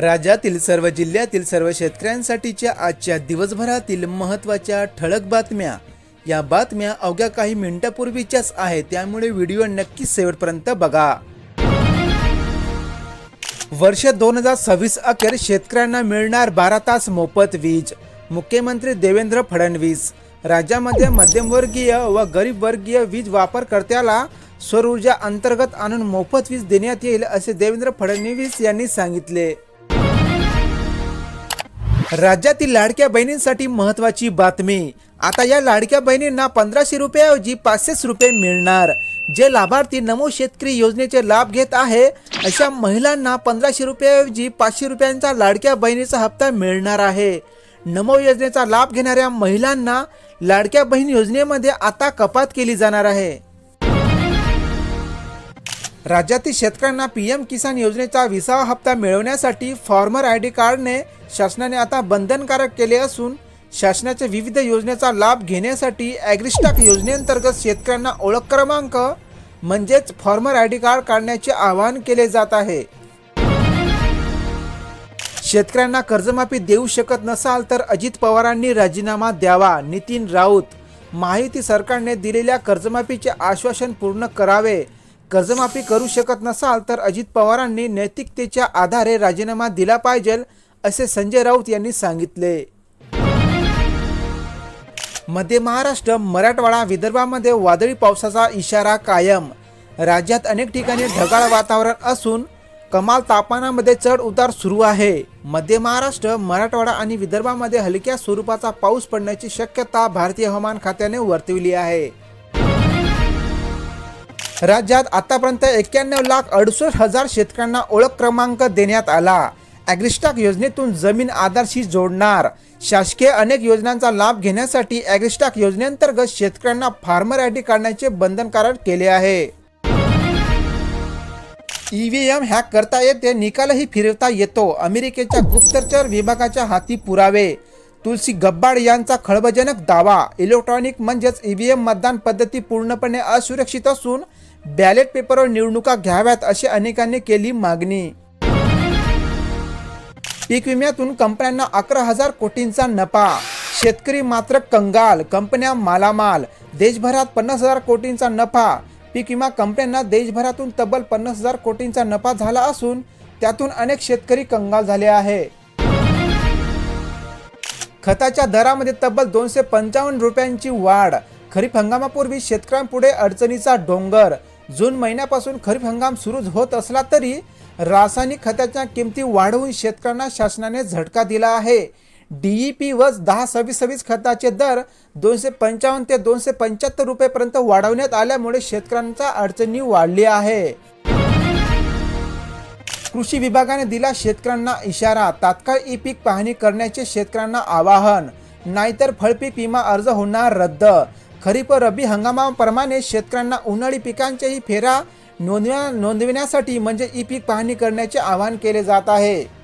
राज्यातील सर्व जिल्ह्यातील सर्व शेतकऱ्यांसाठीच्या आजच्या दिवसभरातील महत्त्वाच्या ठळक बातम्या. या बातम्या अवघ्या काही मिनिटापूर्वीच्याच आहेत त्यामुळे व्हिडिओ नक्की शेवटपर्यंत बघा. वर्ष दोन हजार सव्वीस अखेर शेतकऱ्यांना मिळणार बारा तास मोफत वीज. मुख्यमंत्री देवेंद्र फडणवीस राज्यामध्ये मध्यमवर्गीय व गरीब वर्गीय वीज वापरकर्त्याला सौर ऊर्जा अंतर्गत आणून मोफत वीज देण्यात येईल असे देवेंद्र फडणवीस यांनी सांगितले. राज्यातील लाडक्या बहिणींसाठी महत्वाची बातमी. आता या लाडक्या बहिणींना पंधराशे रुपयाऐवजी पाचशेच रुपये मिळणार. जे लाभार्थी नमो शेतकरी योजनेचे लाभ घेत आहे अशा महिलांना पंधराशे रुपयाऐवजी पाचशे रुपयांचा लाडक्या बहिणीचा हप्ता मिळणार आहे. नमो योजनेचा लाभ घेणाऱ्या महिलांना लाडक्या बहीण योजनेमध्ये आता कपात केली जाणार आहे. राज्यातील शेतकऱ्यांना पीएम किसान योजनेचा विसावा हप्ता मिळवण्यासाठी फॉर्मर आय डी कार्डने शासनाने आता बंधनकारक केले असून शासनाच्या विविध योजनेचा लाभ घेण्यासाठी ॲग्रिस्टाक योजनेअंतर्गत शेतकऱ्यांना ओळख क्रमांक म्हणजेच फॉर्मर आय डी कार्ड काढण्याचे आवाहन केले जात आहे. शेतकऱ्यांना कर्जमाफी देऊ शकत नसाल तर अजित पवारांनी राजीनामा द्यावा नितीन राऊत. माहिती सरकारने दिलेल्या कर्जमाफीचे आश्वासन पूर्ण करावे कर्जमाफी करू शकत नसाल तर अजित पवारांनी नैतिकतेच्या आधारे राजीनामा दिला पाहिजे असे संजय राऊत यांनी सांगितले. मध्य महाराष्ट्र मराठवाडा विदर्भामध्ये वादळी पावसाचा इशारा कायम. राज्यात अनेक ठिकाणी ढगाळ वातावरण असून कमाल तापमानामध्ये चढ उतार सुरू आहे. मध्य महाराष्ट्र मराठवाडा आणि विदर्भामध्ये हलक्या स्वरूपाचा पाऊस पडण्याची शक्यता भारतीय हवामान खात्याने वर्तविली आहे. राज्यात आतापर्यंत एक्क्याण्णव लाख अडुसष्ट हजार शेतकऱ्यांना ओळख क्रमांक देण्यात आला. ॲग्रिस्टाक योजनेतून जमीन आधारशी जोडणार. शासकीय अनेक योजनांचा लाभ घेण्यासाठी ॲग्रिस्टाक योजनेअंतर्गत शेतकऱ्यांना फार्मर आय डी काढण्याचे बंधनकारक केले आहे. ईव्हीएम हॅक करता येते निकालही फिरवता येतो. अमेरिकेच्या गुप्तचर विभागाच्या हाती पुरावे. तुलसी गब्बाड यांचा खळबजनक दावा. इलेक्ट्रॉनिक म्हणजेच ईव्हीएम मतदान पद्धती पूर्णपणे असुरक्षित असून बॅलेट पेपरवर निवडणुका घ्याव्यात अशी अनेकांनी केली मागणी. पीक विम्यातून कंपन्यांना अकरा हजार कोटींचा नफा. शेतकरी मात्र कंगाल कंपन्या मालामाल. देशभरात पन्नास हजार कोटींचा नफा. पीक विमा कंपन्यांना देशभरातून तब्बल पन्नास हजार कोटींचा नफा झाला असून त्यातून अनेक शेतकरी कंगाल झाले आहे. खताच्या दरामध्ये तब्बल दोनशे पंचावन्न रुपयांची वाढ. खरीप हंगामापूर्वी शेतकऱ्यांपुढे अडचणीचा डोंगर. जून महिन्यापासून खरीप हंगाम सुरू होत असला तरी रासायनिक खताच्या किमती वाढवून शेतकऱ्यांना शासनाने झटका दिला आहे. डीईपी व दहा सव्वीस सव्वीस खताचे दर दोनशे पंचावन्न ते दोनशे पंच्याहत्तर रुपयेपर्यंत वाढवण्यात आल्यामुळे शेतकऱ्यांचा अडचणी वाढली आहे. कृषी विभागाने दिला शेतकऱ्यांना इशारा तात्काळ ई पीक पाहणी करण्याचे शेतकऱ्यांना आवाहन. नाहीतर फळपीक विमा अर्ज होणार रद्द. खरीप व रब्बी हंगामाप्रमाणे शेतकऱ्यांना उन्हाळी पिकांच्याही फेरा नोंदव्या नोंदविण्यासाठी म्हणजे ई पीक पाहणी करण्याचे आवाहन केले जात आहे.